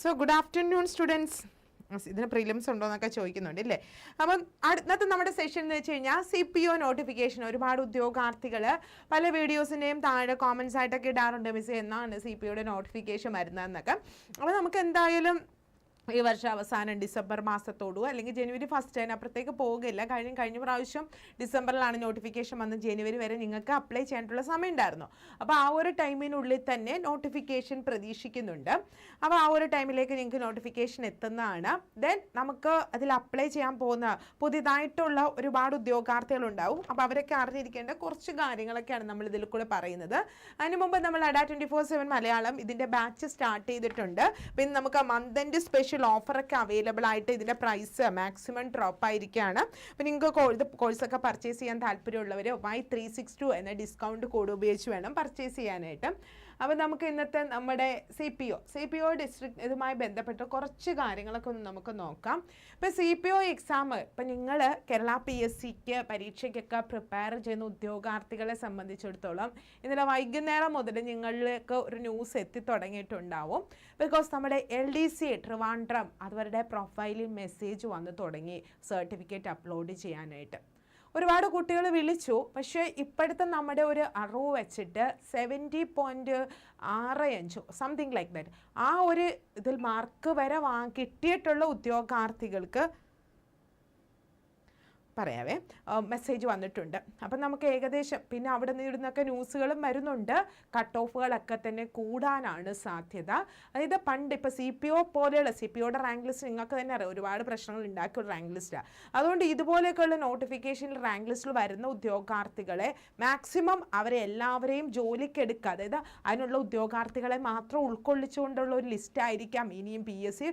So good afternoon students ഇതിന് prelims ഉണ്ടോ എന്നൊക്കെ ചോദിക്കുന്നുണ്ട് ഇല്ലേ? അപ്പം അടുത്ത നമ്മുടെ സെഷൻ എന്ന് വെച്ച് കഴിഞ്ഞാൽ സി പി ഒ നോട്ടിഫിക്കേഷൻ ഒരുപാട് ഉദ്യോഗാർത്ഥികൾ പല വീഡിയോസിന്റെയും താഴെ കോമൻസ് ആയിട്ടൊക്കെ ഇടാറുണ്ട് മിസ് എന്നാണ് സി പി ഒയുടെ നോട്ടിഫിക്കേഷൻ വരുന്നതെന്നൊക്കെ. അപ്പോൾ നമുക്ക് എന്തായാലും ഈ വർഷം അവസാനം ഡിസംബർ മാസത്തോടോ അല്ലെങ്കിൽ ജനുവരി ഫസ്റ്റ് അതിനപ്പുറത്തേക്ക് പോകില്ല കഴിഞ്ഞ കഴിഞ്ഞ പ്രാവശ്യം ഡിസംബറിലാണ് നോട്ടിഫിക്കേഷൻ വന്ന് ജനുവരി വരെ നിങ്ങൾക്ക് അപ്ലൈ ചെയ്യാനുള്ള സമയം ഉണ്ടായിരുന്നു അപ്പോൾ ആ ഒരു ടൈമിനുള്ളിൽ തന്നെ നോട്ടിഫിക്കേഷൻ പ്രതീക്ഷിക്കുന്നുണ്ട്. അപ്പോൾ ആ ഒരു ടൈമിലേക്ക് നിങ്ങൾക്ക് നോട്ടിഫിക്കേഷൻ എത്തുന്നതാണ്. ദെൻ നമുക്ക് അതിൽ അപ്ലൈ ചെയ്യാൻ പോകുന്ന പുതിയതായിട്ടുള്ള ഒരുപാട് ഉദ്യോഗാർത്ഥികളുണ്ടാവും. അപ്പോൾ അവരൊക്കെ അറിഞ്ഞിരിക്കേണ്ട കുറച്ച് കാര്യങ്ങളൊക്കെയാണ് നമ്മൾ ഇതിൽ കൂടെ പറയുന്നത്. അതിന് മുമ്പ് നമ്മൾ Adda twenty four seven Malayalam ഇതിന്റെ ബാച്ച് സ്റ്റാർട്ട് ചെയ്തിട്ടുണ്ട്. പിന്നെ നമുക്ക് മന്ത് എൻഡ് സ്പെഷ്യൽ ഓഫറൊക്കെ അവൈലബിൾ ആയിട്ട് ഇതിന്റെ പ്രൈസ് മാക്സിമം ഡ്രോപ്പ് ആയിരിക്കുകയാണ് അപ്പോൾ നിങ്ങൾക്ക് കോഴ്സ് കോഴ്സൊക്കെ പർച്ചേസ് ചെയ്യാൻ താല്പര്യമുള്ളവർ വൈ ത്രീ സിക്സ് ടു എന്ന ഡിസ്കൗണ്ട് കോഡ് ഉപയോഗിച്ച് വേണം പർച്ചേസ് ചെയ്യാനായിട്ട്. അപ്പോൾ നമുക്ക് ഇന്നത്തെ നമ്മുടെ C P O C P O district ഇതുമായി ബന്ധപ്പെട്ട് കുറച്ച് കാര്യങ്ങളൊക്കെ ഒന്ന് നമുക്ക് നോക്കാം. ഇപ്പോൾ സി പി ഒ എക്സാം ഇപ്പം നിങ്ങൾ കേരള പി എസ് സിക്ക് പരീക്ഷയ്ക്കൊക്കെ പ്രിപ്പയർ ചെയ്യുന്ന ഉദ്യോഗാർത്ഥികളെ സംബന്ധിച്ചിടത്തോളം ഇന്നലെ വൈകുന്നേരം മുതൽ നിങ്ങളിലേക്ക് ഒരു ന്യൂസ് എത്തി തുടങ്ങിയിട്ടുണ്ടാവും. ബിക്കോസ് നമ്മുടെ എൽ ഡി സി ട്രിവാൻഡ്രം അവരുടെ പ്രൊഫൈലിൽ മെസ്സേജ് വന്ന് തുടങ്ങി സർട്ടിഫിക്കറ്റ് അപ്ലോഡ് ചെയ്യാനായിട്ട്. ഒരുപാട് കുട്ടികൾ വിളിച്ചു. പക്ഷേ ഇപ്പോഴത്തെ നമ്മുടെ ഒരു അറിവ് വെച്ചിട്ട് സെവന്റി പോയിന്റ് ആറ് അഞ്ചോ സംതിങ് ലൈക്ക് ദാറ്റ് ആ ഒരു ഇതിൽ മാർക്ക് വരെ വാ കിട്ടിയിട്ടുള്ള ഉദ്യോഗാർത്ഥികൾക്ക് പറയാവേ. മെസ്സേജ് വന്നിട്ടുണ്ട്. അപ്പം നമുക്ക് ഏകദേശം പിന്നെ അവിടെ നിന്ന് ഇവിടുന്നൊക്കെ ന്യൂസുകളും വരുന്നുണ്ട്. കട്ട് ഓഫുകളൊക്കെ തന്നെ കൂടാനാണ് സാധ്യത. അതായത് പണ്ട് ഇപ്പോൾ സി പി ഒ പോലെയുള്ള സി പി ഒയുടെ റാങ്ക് ലിസ്റ്റ് നിങ്ങൾക്ക് തന്നെ അറിയാം. ഒരുപാട് പ്രശ്നങ്ങൾ ഉണ്ടാക്കിയ ഒരു റാങ്ക് ലിസ്റ്റാണ് അതുകൊണ്ട് ഇതുപോലെയൊക്കെയുള്ള നോട്ടിഫിക്കേഷനിൽ റാങ്ക് ലിസ്റ്റിൽ വരുന്ന ഉദ്യോഗാർത്ഥികളെ മാക്സിമം അവരെ എല്ലാവരെയും ജോലിക്കെടുക്കുക. അതായത് അതിനുള്ള ഉദ്യോഗാർത്ഥികളെ മാത്രം ഉൾക്കൊള്ളിച്ചുകൊണ്ടുള്ള ഒരു ലിസ്റ്റ് ആയിരിക്കാം ഇനിയും പി എസ് സി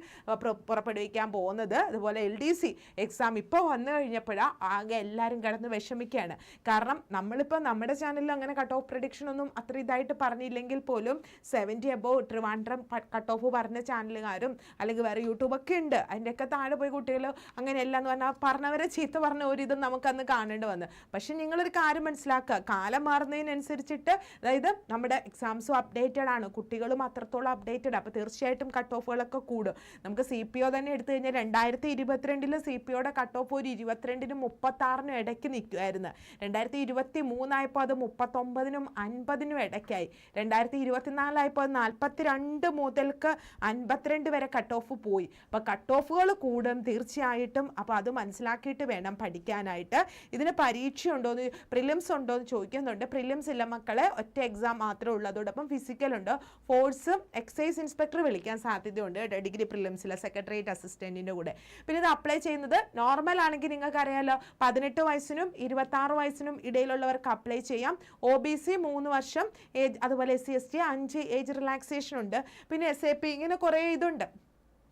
പുറപ്പെടുവിക്കാൻ പോകുന്നത്. അതുപോലെ എൽ ഡി സി എക്സാം ഇപ്പോൾ വന്നു കഴിഞ്ഞപ്പോഴാണ് ആകെ എല്ലാവരും കിടന്ന് വിഷമിക്കുകയാണ്. കാരണം നമ്മളിപ്പോൾ നമ്മുടെ ചാനലിൽ അങ്ങനെ കട്ട് ഓഫ് പ്രഡിക്ഷൻ ഒന്നും അത്ര ഇതായിട്ട് പറഞ്ഞില്ലെങ്കിൽ പോലും seventy above Trivandrum cut off പറഞ്ഞ ചാനലുകാരും അല്ലെങ്കിൽ വേറെ യൂട്യൂബൊക്കെ ഉണ്ട്. അതിന്റെയൊക്കെ താഴെ പോയി കുട്ടികൾ അങ്ങനെയല്ല എന്ന് പറഞ്ഞാൽ പറഞ്ഞവരെ ചീത്ത പറഞ്ഞ ഒരു ഇതും നമുക്കന്ന് കാണേണ്ടി വന്നു. പക്ഷെ നിങ്ങളൊരു കാര്യം മനസ്സിലാക്കുക. കാലം മാറുന്നതിനനുസരിച്ചിട്ട് അതായത് നമ്മുടെ എക്സാംസും അപ്ഡേറ്റഡ് ആണ്. കുട്ടികളും അത്രത്തോളം അപ്ഡേറ്റഡ് അപ്പോൾ തീർച്ചയായിട്ടും കട്ട് ഓഫുകളൊക്കെ കൂടും. നമുക്ക് സി പി ഒ തന്നെ എടുത്തു കഴിഞ്ഞാൽ രണ്ടായിരത്തി ഇരുപത്തിരണ്ടിൽ സി പി ഒയുടെ കട്ട് ഓഫ് ഒരു ഇരുപത്തിരണ്ടിനും മുപ്പത്താറിനും ഇടയ്ക്ക് നിൽക്കുമായിരുന്നു രണ്ടായിരത്തി ഇരുപത്തി മൂന്നായപ്പോൾ അത് മുപ്പത്തൊമ്പതിനും അൻപതിനും ഇടയ്ക്കായി. രണ്ടായിരത്തി ഇരുപത്തിനാലായപ്പോൾ നാൽപ്പത്തിരണ്ട് മുതൽക്ക് അൻപത്തിരണ്ട് വരെ കട്ട് ഓഫ് പോയി. അപ്പോൾ കട്ട് ഓഫുകൾ കൂടും തീർച്ചയായിട്ടും. അപ്പോൾ അത് മനസ്സിലാക്കിയിട്ട് വേണം പഠിക്കാനായിട്ട്. ഇതിന് പരീക്ഷ ഉണ്ടോ എന്ന് പ്രിലിംസ് ഉണ്ടോ എന്ന് ചോദിക്കുന്നുണ്ട്. പ്രിലിംസ് ഇല്ല മക്കളെ ഒറ്റ എക്സാം മാത്രമേ ഉള്ളൂ അതോടൊപ്പം ഫിസിക്കൽ ഉണ്ട്. ഫോഴ്സും എക്സൈസ് ഇൻസ്പെക്ടർ വിളിക്കാൻ സാധ്യതയുണ്ട് ഡിഗ്രി പ്രിലിംസിലെ സെക്രട്ടേറിയറ്റ് അസിസ്റ്റന്റിന്റെ കൂടെ. പിന്നെ ഇത് അപ്ലൈ ചെയ്യുന്നത് നോർമൽ ആണെങ്കിൽ നിങ്ങൾക്ക് അറിയാലോ പതിനെട്ട് വയസ്സിനും ഇരുപത്തി വയസ്സിനും ഇടയിലുള്ളവർക്ക് അപ്ലൈ ചെയ്യാം. ഒ ബി സി മൂന്ന് വർഷം ഏജ് അതുപോലെ എസ് സി എസ് ടി അഞ്ച് ഏജ് റിലാക്സേഷൻ ഉണ്ട്. പിന്നെ എസ് എ പി ഇങ്ങനെ കുറേ ഇതുണ്ട്.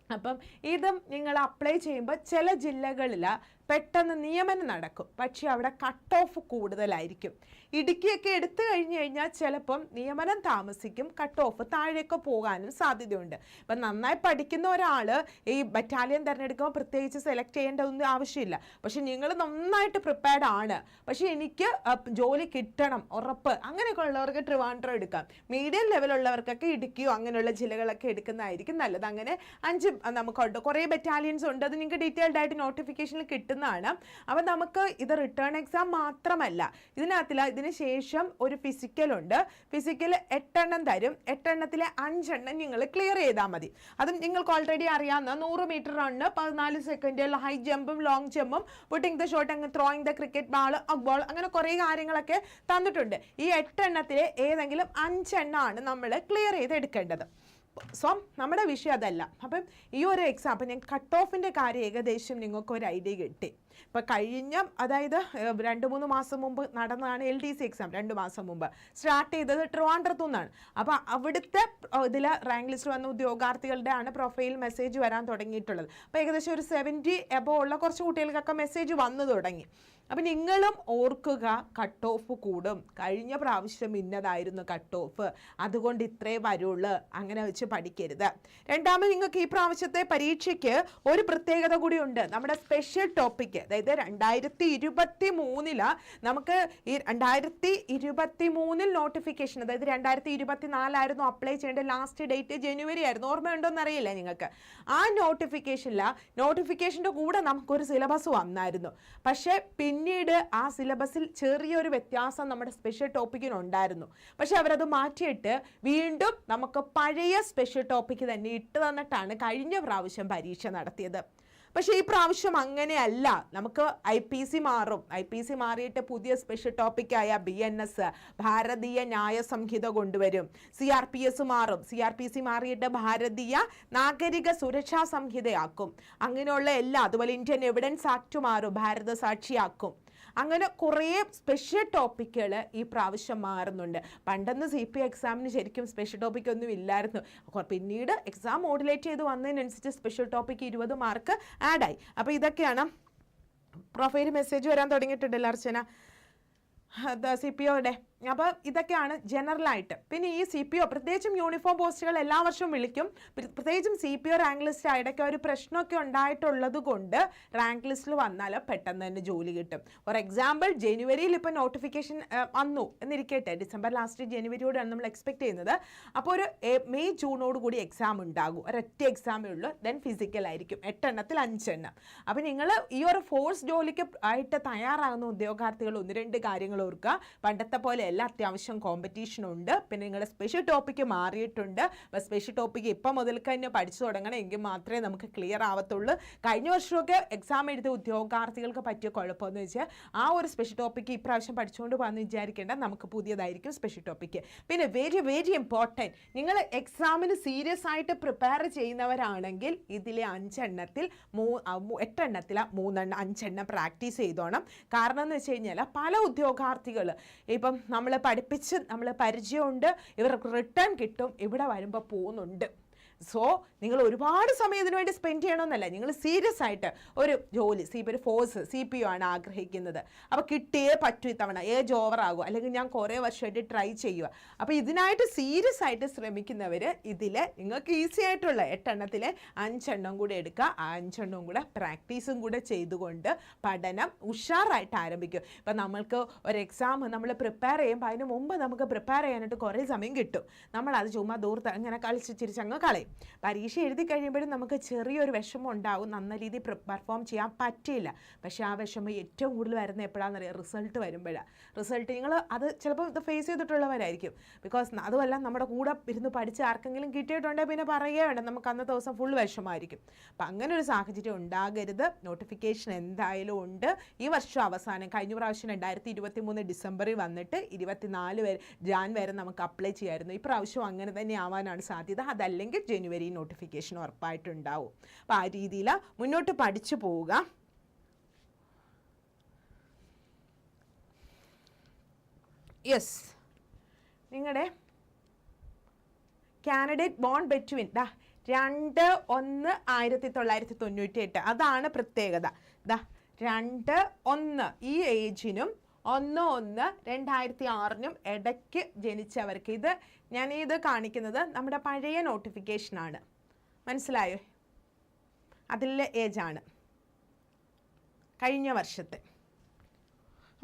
അപ്പം ഇതും നിങ്ങൾ അപ്ലൈ ചെയ്യുമ്പോൾ ചില ജില്ലകളിൽ പെട്ടെന്ന് നിയമനം നടക്കും. പക്ഷേ അവിടെ കട്ട് ഓഫ് കൂടുതലായിരിക്കും. ഇടുക്കിയൊക്കെ എടുത്തു കഴിഞ്ഞു കഴിഞ്ഞാൽ ചിലപ്പം നിയമനം താമസിക്കും കട്ട് ഓഫ് താഴേക്ക് പോകാനും സാധ്യതയുണ്ട്. ഇപ്പം നന്നായി പഠിക്കുന്ന ഒരാൾ ഈ ബറ്റാലിയൻ തിരഞ്ഞെടുക്കുമ്പോൾ പ്രത്യേകിച്ച് സെലക്ട് ചെയ്യേണ്ട ഒന്നും ആവശ്യമില്ല. പക്ഷെ നിങ്ങൾ നന്നായിട്ട് പ്രിപ്പയർഡ് ആണ്. പക്ഷെ എനിക്ക് ജോലി കിട്ടണം ഉറപ്പ് അങ്ങനെയൊക്കെ ഉള്ളവർക്ക് ട്രിവാൻഡ്രം എടുക്കാം. മീഡിയം ലെവലുള്ളവർക്കൊക്കെ ഇടുക്കിയോ അങ്ങനെയുള്ള ജില്ലകളൊക്കെ എടുക്കുന്നതായിരിക്കും നല്ലത്. അങ്ങനെ അഞ്ച് നമുക്കുണ്ട് കുറേ ബറ്റാലിയൻസ് ഉണ്ട്. അത് നിങ്ങൾക്ക് ഡീറ്റെയിൽഡ് ആയിട്ട് നോട്ടിഫിക്കേഷനിൽ കിട്ടുന്നതാണ്. അപ്പം നമുക്ക് ഇത് റിട്ടേൺ എക്സാം മാത്രമല്ല ഇതിനകത്തില്ല ഇതിന് ശേഷം ഒരു ഫിസിക്കൽ ഉണ്ട്. ഫിസിക്കൽ എട്ടെണ്ണം തരും. എട്ടെണ്ണത്തിലെ അഞ്ചെണ്ണം നിങ്ങൾ ക്ലിയർ ചെയ്താൽ മതി. അതും നിങ്ങൾക്ക് ഓൾറെഡി അറിയാവുന്ന നൂറ് മീറ്റർ റണ്ണ് പതിനാല് സെക്കൻഡ് ഹൈ ജമ്പും ലോങ് ജമ്പും പുട്ടിങ് ദ ഷോട്ട് അങ്ങ് throwing the cricket ball ball അങ്ങനെ കുറേ കാര്യങ്ങളൊക്കെ തന്നിട്ടുണ്ട്. ഈ എട്ടെണ്ണത്തിലെ ഏതെങ്കിലും അഞ്ചെണ്ണമാണ് നമ്മൾ ക്ലിയർ ചെയ്ത് എടുക്കേണ്ടത് സോ നമ്മുടെ വിഷയം അതല്ല. അപ്പം ഈ ഒരു എക്സാം അപ്പം ഞാൻ കട്ട് ഓഫിന്റെ കാര്യം ഏകദേശം നിങ്ങൾക്ക് ഒരു ഐഡിയ കിട്ടി. ഇപ്പം കഴിഞ്ഞ അതായത് രണ്ട് മൂന്ന് മാസം മുമ്പ് നടന്നതാണ് എൽ ഡി സി എക്സാം രണ്ട് മാസം മുമ്പ്. സ്റ്റാർട്ട് ചെയ്തത് ട്രിവാൻഡ്രത്തു നിന്നാണ് അപ്പോൾ അവിടുത്തെ ഇതിൽ റാങ്ക് ലിസ്റ്റ് വന്ന ഉദ്യോഗാർത്ഥികളുടെ ആണ് പ്രൊഫൈൽ മെസ്സേജ് വരാൻ തുടങ്ങിയിട്ടുള്ളത്. അപ്പോൾ ഏകദേശം ഒരു സെവന്റി എബോ ഉള്ള കുറച്ച് കുട്ടികൾക്കൊക്കെ മെസ്സേജ് വന്നു തുടങ്ങി. അപ്പം നിങ്ങളും ഓർക്കുക കട്ട് ഓഫ് കൂടും. കഴിഞ്ഞ പ്രാവശ്യം ഇന്നതായിരുന്നു കട്ട് ഓഫ് അതുകൊണ്ട് ഇത്രേ വരുള്ളൂ. അങ്ങനെ വെച്ച് പഠിക്കരുത്. രണ്ടാമത് നിങ്ങൾക്ക് ഈ പ്രാവശ്യത്തെ പരീക്ഷയ്ക്ക് ഒരു പ്രത്യേകത കൂടിയുണ്ട് നമ്മുടെ സ്പെഷ്യൽ ടോപ്പിക്ക് അതായത് രണ്ടായിരത്തി ഇരുപത്തി മൂന്നിൽ നമുക്ക് ഈ രണ്ടായിരത്തി ഇരുപത്തി മൂന്നിൽ നോട്ടിഫിക്കേഷൻ അതായത് രണ്ടായിരത്തി ഇരുപത്തി നാലായിരുന്നു അപ്ലൈ ചെയ്യേണ്ട ലാസ്റ്റ് ഡേറ്റ് ജനുവരി ആയിരുന്നു. ഓർമ്മയുണ്ടോ എന്നറിയില്ല നിങ്ങൾക്ക്? ആ നോട്ടിഫിക്കേഷനില്ല നോട്ടിഫിക്കേഷന്റെ കൂടെ നമുക്കൊരു സിലബസ് വന്നായിരുന്നു. പക്ഷേ പിന്നീട് ആ സിലബസിൽ ചെറിയൊരു വ്യത്യാസം നമ്മുടെ സ്പെഷ്യൽ ടോപ്പിക്കിനുണ്ടായിരുന്നു പക്ഷേ അവരത് മാറ്റിയിട്ട് വീണ്ടും നമുക്ക് പഴയ സ്പെഷ്യൽ ടോപ്പിക്ക് തന്നെ ഇട്ട് തന്നിട്ടാണ് കഴിഞ്ഞ പ്രാവശ്യം പരീക്ഷ നടത്തിയത്. പക്ഷേ ഈ പ്രാവശ്യം അങ്ങനെയല്ല. നമുക്ക് ഐ പി സി മാറും. ഐ പി സി മാറിയിട്ട് പുതിയ special ടോപ്പിക്കായ B N S Bharatiya Nyaya Sanhita കൊണ്ടുവരും. സി ആർ പി എസ് മാറും. സി ആർ പി സി മാറിയിട്ട് ഭാരതീയ നാഗരിക സുരക്ഷാ സംഹിതയാക്കും. അങ്ങനെയുള്ള എല്ലാ അതുപോലെ ഇന്ത്യൻ എവിഡൻസ് ആക്ട് മാറും. ഭാരത സാക്ഷിയാക്കും. അങ്ങനെ കുറേ സ്പെഷ്യൽ ടോപ്പിക്കുകൾ ഈ പ്രാവശ്യം മാറുന്നുണ്ട്. പണ്ടെന്ന് സി പി എക്സാമിന് ശരിക്കും സ്പെഷ്യൽ ടോപ്പിക് ഒന്നും ഇല്ലായിരുന്നു. പിന്നീട് എക്സാം മോഡുലേറ്റ് ചെയ്ത് വന്നതിനനുസരിച്ച് സ്പെഷ്യൽ ടോപ്പിക്ക് ഇരുപത് മാർക്ക് ആഡായി അപ്പോൾ ഇതൊക്കെയാണ്. പ്രൊഫൈൽ മെസ്സേജ് വരാൻ തുടങ്ങിയിട്ടുണ്ടല്ലോ അർച്ചന. സി പി ഒയുടെ അപ്പോൾ ഇതൊക്കെയാണ് ജനറൽ ആയിട്ട് പിന്നെ ഈ സി പി ഒ പ്രത്യേകിച്ചും യൂണിഫോം പോസ്റ്റുകൾ എല്ലാ വർഷവും വിളിക്കും. പ്ര- പ്രത്യേകിച്ചും C P O rank list ഇടയ്ക്ക് ഒരു പ്രശ്നമൊക്കെ ഉണ്ടായിട്ടുള്ളത് കൊണ്ട് റാങ്ക് ലിസ്റ്റിൽ വന്നാൽ പെട്ടെന്ന് തന്നെ ജോലി കിട്ടും. ഫോർ എക്സാമ്പിൾ ജനുവരിയിൽ ഇപ്പോൾ നോട്ടിഫിക്കേഷൻ വന്നു എന്നിരിക്കട്ടെ. ഡിസംബർ ലാസ്റ്റ് ജനുവരിയോടാണ് നമ്മൾ എക്സ്പെക്ട് ചെയ്യുന്നത്. അപ്പോൾ ഒരു മെയ് ജൂണോട് കൂടി എക്സാം ഉണ്ടാകും. ഒരൊറ്റ എക്സാമേ ഉള്ളൂ. ദെൻ ഫിസിക്കൽ ആയിരിക്കും. എട്ടെണ്ണത്തിൽ അഞ്ചെണ്ണം. അപ്പോൾ നിങ്ങൾ ഈ ഒരു ഫോഴ്സ് ജോലിക്ക് ആയിട്ട് തയ്യാറാകുന്ന ഉദ്യോഗാർത്ഥികൾ ഒന്ന് രണ്ട് കാര്യങ്ങൾ ഓർക്കുക. പണ്ടത്തെ പോലെ എല്ലാ അത്യാവശ്യം കോമ്പറ്റീഷൻ ഉണ്ട്. പിന്നെ നിങ്ങളുടെ സ്പെഷ്യൽ ടോപ്പിക്ക് മാറിയിട്ടുണ്ട്. അപ്പോൾ സ്പെഷ്യൽ ടോപ്പിക്ക് ഇപ്പം മുതൽക്ക് തന്നെ പഠിച്ചു തുടങ്ങണമെങ്കിൽ മാത്രമേ നമുക്ക് ക്ലിയർ ആവത്തുള്ളൂ. കഴിഞ്ഞ വർഷമൊക്കെ എക്സാം എഴുതിയ ഉദ്യോഗാർത്ഥികൾക്ക് പറ്റിയ കുഴപ്പമെന്ന് വെച്ചാൽ ആ ഒരു സ്പെഷ്യൽ ടോപ്പിക്ക് ഇപ്രാവശ്യം പഠിച്ചുകൊണ്ട് പോകാമെന്ന് വിചാരിക്കേണ്ട നമുക്ക് പുതിയതായിരിക്കും സ്പെഷ്യൽ ടോപ്പിക്ക് പിന്നെ വെരി വെരി ഇമ്പോർട്ടന്റ് നിങ്ങൾ എക്സാമിന് സീരിയസ് ആയിട്ട് പ്രിപ്പയർ ചെയ്യുന്നവരാണെങ്കിൽ ഇതിലെ അഞ്ചെണ്ണത്തിൽ മൂ എട്ടെണ്ണത്തിൽ മൂന്നെണ്ണം അഞ്ചെണ്ണം പ്രാക്ടീസ് ചെയ്തോണം. കാരണം എന്ന് വെച്ച് കഴിഞ്ഞാൽ പല ഉദ്യോഗാർത്ഥികൾ ഇപ്പം നമ്മൾ പഠിപ്പിച്ച് നമ്മൾ പരിചയമുണ്ട് ഇവർക്ക് റിട്ടേൺ കിട്ടും ഇവിടെ വരുമ്പോൾ പോകുന്നുണ്ട്. സോ നിങ്ങൾ ഒരുപാട് സമയം ഇതിനു വേണ്ടി സ്പെൻഡ് ചെയ്യണമെന്നല്ല. നിങ്ങൾ സീരിയസ് ആയിട്ട് ഒരു ജോലി സി ഒരു ഫോഴ്സ് സി പി യു ആണ് ആഗ്രഹിക്കുന്നത്. അപ്പോൾ കിട്ടിയേ പറ്റൂ ഇത്തവണ. ഏജ് ഓവർ ആകും. അല്ലെങ്കിൽ ഞാൻ കുറേ വർഷമായിട്ട് ട്രൈ ചെയ്യുക. അപ്പോൾ ഇതിനായിട്ട് സീരിയസ് ആയിട്ട് ശ്രമിക്കുന്നവർ ഇതിൽ നിങ്ങൾക്ക് ഈസി ആയിട്ടുള്ള എട്ടെണ്ണത്തിലെ അഞ്ചെണ്ണം കൂടെ എടുക്കുക. ആ അഞ്ചെണ്ണവും കൂടെ പ്രാക്ടീസും കൂടെ ചെയ്തുകൊണ്ട് പഠനം ഉഷാറായിട്ട് ആരംഭിക്കും. ഇപ്പം നമ്മൾക്ക് ഒരു എക്സാം നമ്മൾ പ്രിപ്പയർ ചെയ്യുമ്പോൾ അതിന് മുമ്പ് നമുക്ക് പ്രിപ്പയർ ചെയ്യാനായിട്ട് കുറേ സമയം കിട്ടും. നമ്മളത് ചുമ്മാ ദൂർത്ത് അങ്ങനെ കളിച്ച് ചിരിച്ചങ്ങ് കളയും. പരീക്ഷ എഴുതി കഴിയുമ്പോഴും നമുക്ക് ചെറിയൊരു വിഷമം ഉണ്ടാവും. നല്ല രീതിയിൽ പെർഫോം ചെയ്യാൻ പറ്റില്ല പക്ഷേ ആ വിഷമം ഏറ്റവും കൂടുതൽ വരുന്ന എപ്പോഴാണെന്നറിയാം റിസൾട്ട് വരുമ്പോഴാണ് റിസൾട്ട് നിങ്ങൾ അത് ചിലപ്പോൾ ഇത് ഫേസ് ചെയ്തിട്ടുള്ളവരായിരിക്കും. ബിക്കോസ് അതുമല്ല നമ്മുടെ കൂടെ ഇരുന്ന് പഠിച്ച് ആർക്കെങ്കിലും കിട്ടിയിട്ടുണ്ടെങ്കിൽ പിന്നെ പറയുകയേ വേണ്ട. നമുക്ക് അന്നത്തെ ദിവസം ഫുൾ വിഷമമായിരിക്കും. അപ്പം അങ്ങനെ ഒരു സാഹചര്യം ഉണ്ടാകരുത്. നോട്ടിഫിക്കേഷൻ എന്തായാലും ഉണ്ട്. ഈ വർഷം അവസാനം കഴിഞ്ഞ പ്രാവശ്യം രണ്ടായിരത്തി ഇരുപത്തി മൂന്ന് ഡിസംബറിൽ വന്നിട്ട് ഇരുപത്തിനാല് വരെ ജാൻ വരെ നമുക്ക് അപ്ലൈ ചെയ്യായിരുന്നു. ഈ പ്രാവശ്യം അങ്ങനെ തന്നെ ആവാനാണ് സാധ്യത. അതല്ലെങ്കിൽ ജനുവരി നോട്ടിഫിക്കേഷൻ ഉറപ്പായിട്ടുണ്ടാവും. അപ്പോൾ ആ രീതിയിൽ മുന്നോട്ട് പഠിച്ചു പോവുക. യെസ് നിങ്ങളുടെ കാൻഡിഡേറ്റ് ബോൺ ബെറ്റ്വിൻ ദാ രണ്ട് ഒന്ന് ആയിരത്തി തൊള്ളായിരത്തി തൊണ്ണൂറ്റി എട്ട് അതാണ് പ്രത്യേകത. ദാ രണ്ട് ഒന്ന് ഈ ഏജിനും ഒന്ന് ഒന്ന് രണ്ടായിരത്തി ആറിനും ഇടയ്ക്ക് ജനിച്ചവർക്ക്. ഇത് ഞാൻ ഇത് കാണിക്കുന്നത് നമ്മുടെ പഴയ നോട്ടിഫിക്കേഷനാണ് മനസ്സിലായോ? അതിലെ ഏജാണ് കഴിഞ്ഞ വർഷത്തെ.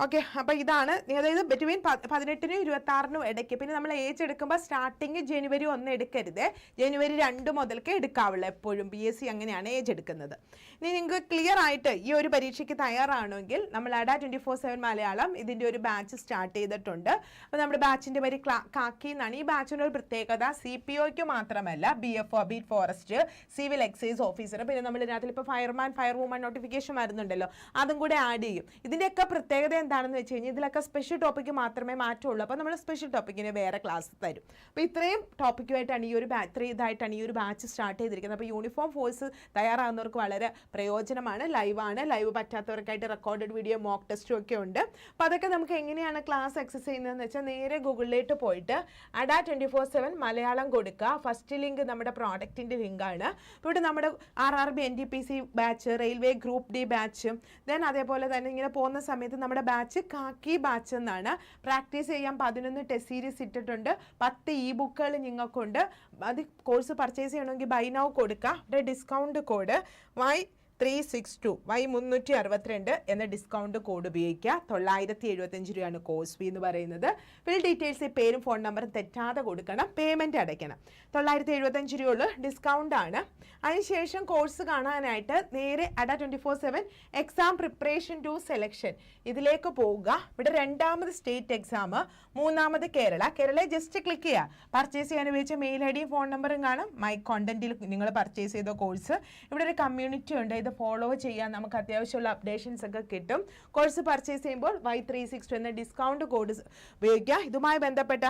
ഓക്കെ അപ്പോൾ ഇതാണ്. അതായത് ബിറ്റ്വീൻ പതിനെട്ടിനും ഇരുപത്തി ആറിനും ഇടയ്ക്ക്. പിന്നെ നമ്മൾ ഏജ് എടുക്കുമ്പോൾ സ്റ്റാർട്ടിങ് ജനുവരി ഒന്ന് എടുക്കരുത്. ജനുവരി രണ്ട് മുതൽക്കേ എടുക്കാവുള്ളൂ എപ്പോഴും. ബി എസ് സി അങ്ങനെയാണ് ഏജ് എടുക്കുന്നത്. ഇനി നിങ്ങൾക്ക് ക്ലിയർ ആയിട്ട് ഈ ഒരു പരീക്ഷയ്ക്ക് തയ്യാറാണെങ്കിൽ നമ്മൾ Adda twenty four seven Malayalam ഇതിന്റെ ഒരു ബാച്ച് സ്റ്റാർട്ട് ചെയ്തിട്ടുണ്ട്. അപ്പോൾ നമ്മുടെ ബാച്ചിന്റെ പേര് കാക്കി എന്നാണ്. ഈ ബാച്ചിന്റെ ഒരു പ്രത്യേകത സി പി ഒക്ക് മാത്രമല്ല B F O beat forest civil excise officer പിന്നെ നമ്മൾ ഇതിനകത്തിൽ ഇപ്പോൾ ഫയർമാൻ ഫയർ വുമൺ നോട്ടിഫിക്കേഷൻ വരുന്നുണ്ടല്ലോ. അതും കൂടെ ആഡ് ചെയ്യും. ഇതിന്റെയൊക്കെ പ്രത്യേകത എന്താണെന്ന് വെച്ച് കഴിഞ്ഞാൽ ഇതിലൊക്കെ സ്പെഷ്യൽ ടോപ്പിക്ക് മാത്രമേ മാറ്റമുള്ളൂ. അപ്പോൾ നമ്മൾ സ്പെഷ്യൽ ടോപ്പിക്കിന് വേറെ ക്ലാസ് തരും. അപ്പോൾ ഇത്രയും ടോപ്പിക്കുമായിട്ടാണ് ഈ ഒരു ഇത്രയും ഇതായിട്ടാണ് ഈ ഒരു ബാച്ച് സ്റ്റാർട്ട് ചെയ്തിരിക്കുന്നത്. അപ്പോൾ യൂണിഫോം ഫോഴ്സ് തയ്യാറാകുന്നവർക്ക് വളരെ പ്രയോജനമാണ് ലൈവാണ് ലൈവ് പറ്റാത്തവർക്കായിട്ട് റെക്കോർഡഡ് വീഡിയോ മോക്ക് ടെസ്റ്റും ഒക്കെ ഉണ്ട്. അപ്പോൾ അതൊക്കെ നമുക്ക് എങ്ങനെയാണ് ക്ലാസ് ആക്സസ് ചെയ്യുന്നതെന്ന് വെച്ചാൽ നേരെ ഗൂഗിളിലേക്ക് പോയിട്ട് Adda twenty four seven Malayalam കൊടുക്കുക. ഫസ്റ്റ് ലിങ്ക് നമ്മുടെ പ്രോഡക്റ്റിന്റെ ലിങ്കാണ് അപ്പോൾ ഇവിടെ നമ്മുടെ R R B N D P C batch railway group D batch then അതേപോലെ തന്നെ ഇങ്ങനെ പോകുന്ന സമയത്ത് നമ്മുടെ ബാച്ച് കാക്കി ബാച്ച് എന്നാണ്. പ്രാക്ടീസ് ചെയ്യാൻ പതിനൊന്ന് ടെസ്റ്റ് സീരീസ് ഇട്ടിട്ടുണ്ട്. പത്ത് ഇ ബുക്കുകൾ നിങ്ങൾക്കുണ്ട്. അത് കോഴ്സ് പർച്ചേസ് ചെയ്യണമെങ്കിൽ ബൈ നൗ കൊടുക്കുക discount code Y three six two Y മുന്നൂറ്റി അറുപത്തിരണ്ട് എന്ന ഡിസ്കൗണ്ട് കോഡ് ഉപയോഗിക്കുക. തൊള്ളായിരത്തി എഴുപത്തഞ്ച് രൂപയാണ് കോഴ്സ് ഫീ എന്ന് പറയുന്നത്. ഫിൽ ഡീറ്റെയിൽസ് പേരും ഫോൺ നമ്പറും തെറ്റാതെ കൊടുക്കണം. പേയ്മെന്റ് അടയ്ക്കണം. തൊള്ളായിരത്തി എഴുപത്തഞ്ച് രൂപയുള്ള. ഡിസ്കൗണ്ട് ആണ്. അതിനുശേഷം കോഴ്സ് കാണാനായിട്ട് നേരെ Adda twenty four seven exam preparation to selection ഇതിലേക്ക് പോവുക. ഇവിടെ രണ്ടാമത് സ്റ്റേറ്റ് എക്സാം മൂന്നാമത് കേരള. കേരളയെ ജസ്റ്റ് ക്ലിക്ക് ചെയ്യുക. പർച്ചേസ് ചെയ്യാൻ ഉപയോഗിച്ച മെയിൽ ഐ ഡിയും ഫോൺ നമ്പറും കാണും. മൈ കോണ്ടന്റിൽ നിങ്ങൾ പർച്ചേസ് ചെയ്ത കോഴ്സ് ഇവിടെ ഒരു കമ്മ്യൂണിറ്റി ഉണ്ട്. ഇത് ഫോളോ ചെയ്യാൻ നമുക്ക് അത്യാവശ്യമുള്ള അപ്ഡേഷൻസ് ഒക്കെ കിട്ടും. കോഴ്സ് പർച്ചേസ് ചെയ്യുമ്പോൾ വൈ ത്രീ സിക്സ് എന്ന ഡിസ്കൗണ്ട് കോഡ് ഉപയോഗിക്കുക. ഇതുമായി ബന്ധപ്പെട്ട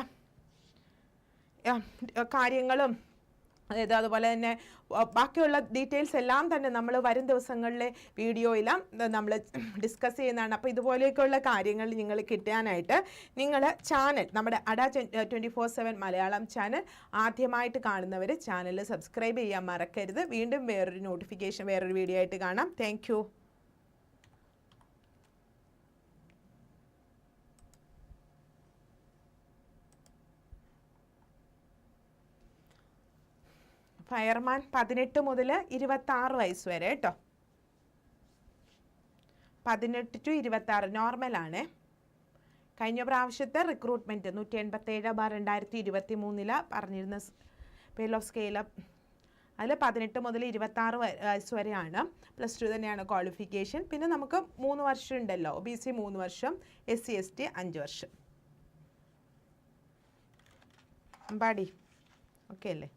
കാര്യങ്ങളും അതായത് അതുപോലെ തന്നെ ബാക്കിയുള്ള ഡീറ്റെയിൽസ് എല്ലാം തന്നെ നമ്മൾ വരും ദിവസങ്ങളിലെ വീഡിയോയിലും നമ്മൾ ഡിസ്കസ് ചെയ്യുന്നതാണ്. അപ്പോൾ ഇതുപോലെയൊക്കെയുള്ള കാര്യങ്ങൾ നിങ്ങൾ കിട്ടാനായിട്ട് നിങ്ങൾ ചാനൽ നമ്മുടെ Adda twenty four seven Malayalam channel ആദ്യമായിട്ട് കാണുന്നവർ ചാനൽ സബ്സ്ക്രൈബ് ചെയ്യാൻ മറക്കരുത്. വീണ്ടും വേറൊരു നോട്ടിഫിക്കേഷൻ വേറൊരു വീഡിയോ ആയിട്ട് കാണാം. താങ്ക് ഫയർമാൻ പതിനെട്ട് മുതൽ ഇരുപത്തി ആറ് വയസ്സ് വരെ കേട്ടോ പതിനെട്ട് ടു ഇരുപത്തി ആറ് നോർമലാണ് കഴിഞ്ഞ പ്രാവശ്യത്തെ റിക്രൂട്ട്മെന്റ് നൂറ്റി എൺപത്തേഴ് ബാർ രണ്ടായിരത്തി ഇരുപത്തി മൂന്നിൽ പറഞ്ഞിരുന്ന പേൽ ഓഫ് സ്കെയിൽ അതിൽ പതിനെട്ട് മുതൽ ഇരുപത്തി ആറ് വയസ്സ് വരെയാണ്. പ്ലസ് ടു തന്നെയാണ് ക്വാളിഫിക്കേഷൻ പിന്നെ നമുക്ക് മൂന്ന് വർഷം ഉണ്ടല്ലോ. ഒ ബി സി മൂന്ന് വർഷം എസ് സി എസ് ടി അഞ്ച് വർഷം. പാടി ഓക്കെ അല്ലേ?